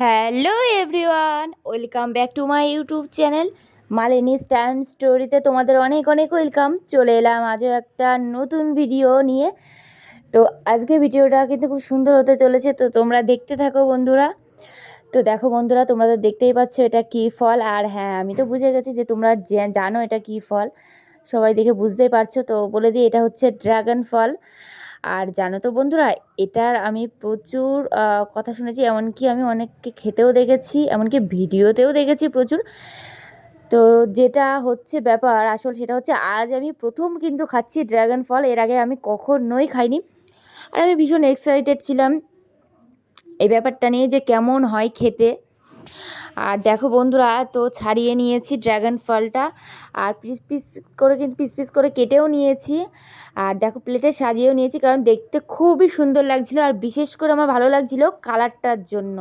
Hello everyone, welcome back to my YouTube channel Malini stand স্টোরিতে তোমাদের অনেক অনেক ওয়েলকাম। চলে এলাম আজও একটা নতুন ভিডিও নিয়ে। তো আজকে ভিডিওটা কিন্তু খুব সুন্দর হতে চলেছে, তো তোমরা দেখতে থাকো বন্ধুরা। তো দেখো বন্ধুরা, তোমরা তো দেখতেই পাচ্ছ এটা কী ফল। আর হ্যাঁ আমি তো বুঝে গেছি যে তোমরা জানো এটা কী ফল। সবাই দেখে বুঝতেই পারছ, তো বলে দিই এটা হচ্ছে ড্রাগন ফল। আর জানো তো বন্ধুরা, এটার আমি প্রচুর কথা শুনেছি, এমনকি আমি অনেককে খেতেও দেখেছি, এমনকি ভিডিওতেও দেখেছি প্রচুর। তো যেটা হচ্ছে ব্যাপার, আসল সেটা হচ্ছে আজ আমি প্রথম কিন্তু খাচ্ছি ড্রাগন ফল, এর আগে আমি কখনোই খাইনি। আর আমি ভীষণ এক্সাইটেড ছিলাম। এই ব্যাপারটা নিয়ে যে কেমন হয় খেতে আর দেখো বন্ধুরা, তো ছাড়িয়ে নিয়েছি ড্রাগন ফলটা আর পিস পিস করে কিন্তু পিস পিস করে কেটেও নিয়েছি। আর দেখো প্লেটে সাজিয়েও নিয়েছি কারণ দেখতে খুবই সুন্দর লাগছিল আর বিশেষ করে আমার ভালো লাগছিল কালারটার জন্য।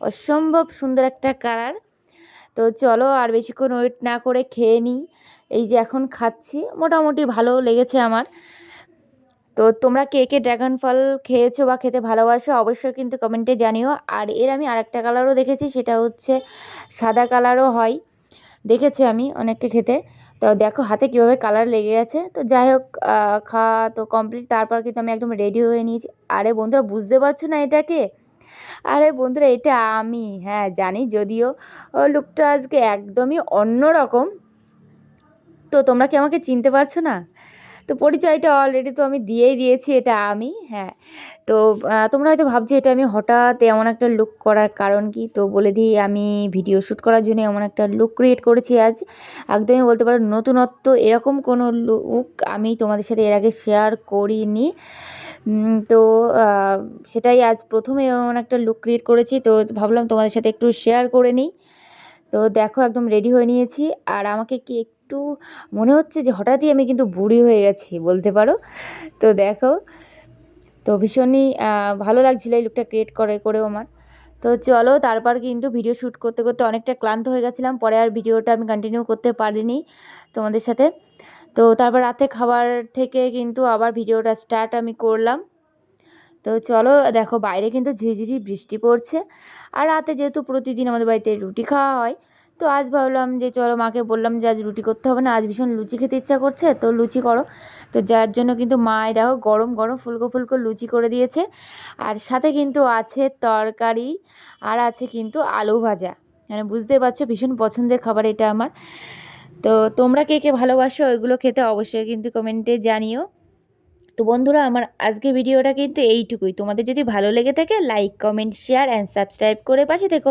অসম্ভব সুন্দর একটা কালার। তো চলো আর বেশিক্ষণ ওয়েট না করে খেয়ে নিই। এই যে এখন খাচ্ছি, মোটামুটি ভালো লেগেছে আমার। তো তোমরা কে কে ড্রাগন ফল খেয়েছো বা খেতে ভালোবাসো অবশ্যই কিন্তু কমেন্টে জানিও। আর এর আমি আরেকটা কালারও দেখেছি, সেটা হচ্ছে সাদা কালারও হয়। দেখেছি আমি অনেককে খেতে। তো দেখো হাতে কীভাবে কালার লেগে গেছে। তো যাই হোক খাওয়া তো কমপ্লিট তারপর কিন্তু আমি একদম রেডি হয়ে নিয়েছি। আরে বন্ধুরা, বুঝতে পারছ না এটাকে? আরে বন্ধুরা, এটা আমি হ্যাঁ জানি যদিও। লুকটা আজকে একদমই অন্য রকম তো তোমরা কি আমাকে চিনতে পারছ না? তো পরিচয়টা অলরেডি তো আমি দিয়েই দিয়েছি, এটা আমি হ্যাঁ। তো তোমরা হয়তো ভাবছ এটা আমি হঠাৎ এমন একটা লুক করার কারণ কি? তো বলে দিই, আমি ভিডিও শ্যুট করার জন্য এমন একটা লুক ক্রিয়েট করেছি আজ। একদমই বলতে পারো, নতুনত্ব এরকম কোনো লুক আমি তোমাদের সাথে এর আগে শেয়ার করিনি। তো সেটাই আজ প্রথমে এমন একটা লুক ক্রিয়েট করেছি। তো ভাবলাম তোমাদের সাথে একটু শেয়ার করে নিই। তো দেখো একদম রেডি হয়ে নিয়েছি। আর আমাকে কি একটু মনে হচ্ছে যে হঠাৎই আমি কিন্তু বুড়ি হয়ে গেছি, বলতে পারো? তো দেখো, তো ভীষণই ভালো লাগছিল এই লুকটা ক্রিয়েট করে, করেও আমার। তো চলো তারপর কিন্তু ভিডিও শ্যুট করতে করতে অনেকটা ক্লান্ত হয়ে গেছিলাম। পরে আর ভিডিওটা আমি কন্টিনিউ করতে পারিনি তোমাদের সাথে। তো তারপর রাতে খাবার থেকে কিন্তু আবার ভিডিওটা স্টার্ট আমি করলাম। তো চলো দেখো, বাইরে কিন্তু ঝিরিঝিরি বৃষ্টি পড়ছে। আর রাতে যেহেতু প্রতিদিন আমাদের বাড়িতে রুটি খাওয়া হয় তো আজ ভাবলাম যে চলো মাকে বললাম যে আজ রুটি করতে হবে না, আজ ভীষণ লুচি খেতে ইচ্ছা করছে, তো লুচি করো। তো যার জন্য কিন্তু মা দেখো গরম গরম ফুলকো ফুলকো লুচি করে দিয়েছে। আর সাথে কিন্তু আছে তরকারি আর আছে কিন্তু আলু ভাজা। মানে বুঝতে পারছ ভীষণ পছন্দের খাবার এটা আমার। তো তোমরা কে কে ভালোবাসো ওইগুলো খেতে অবশ্যই কিন্তু কমেন্টে জানিও। তো বন্ধুরা, আমার আজকে ভিডিওটা কিন্তু এইটুকুই। তোমাদের যদি ভালো লেগে থাকে like comment share and subscribe করে পাশে থেকো।